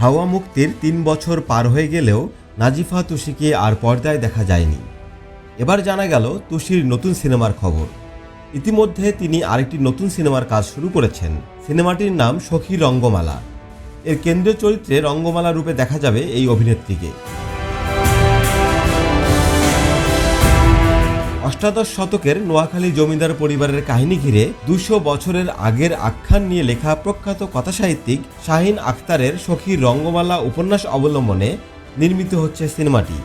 হাওয়া মুক্তির তিন বছর পার হয়ে গেলেও নাজিফা তুষিকে আর পর্দায় দেখা যায়নি। এবার জানা গেল তুষির নতুন সিনেমার খবর। ইতিমধ্যে তিনি আরেকটি নতুন সিনেমার কাজ শুরু করেছেন। সিনেমাটির নাম সখী রঙ্গমালা। এর কেন্দ্রীয় চরিত্রে রঙ্গমালা রূপে দেখা যাবে এই অভিনেত্রীকে। অষ্টাদশ শতকের নোয়াখালী জমিদার পরিবারের কাহিনী ঘিরে দুশো বছরের আগের আখ্যান নিয়ে লেখা প্রখ্যাত কথাসাহিত্যিক শাহিন আখতারের সখী রঙ্গমালা উপন্যাস অবলম্বনে নির্মিত হচ্ছে সিনেমাটি।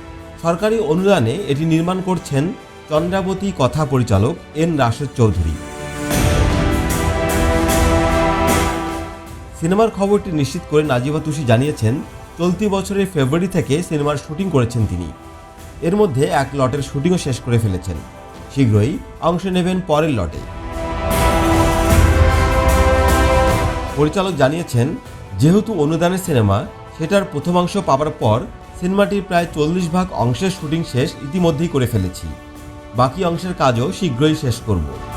সরকারি অনুদানে এটি নির্মাণ করছেন চন্দ্রাবতী কথা পরিচালক এন রাশেদ চৌধুরী। সিনেমার খবরটি নিশ্চিত করে নাজিবা তুষি জানিয়েছেন, চলতি বছরের ফেব্রুয়ারি থেকে সিনেমার শুটিং করেছেন তিনি। এর মধ্যে এক লটের শুটিংও শেষ করে ফেলেছেন। শীঘ্রই অংশ নেবেন পরের লটে। পরিচালক জানিয়েছেন, যেহেতু অনুদানের সিনেমা, সেটার প্রথমাংশ পাবার পর সিনেমাটির প্রায় চল্লিশ ভাগ অংশের শুটিং শেষ ইতিমধ্যেই করে ফেলেছি। বাকি অংশের কাজও শীঘ্রই শেষ করব।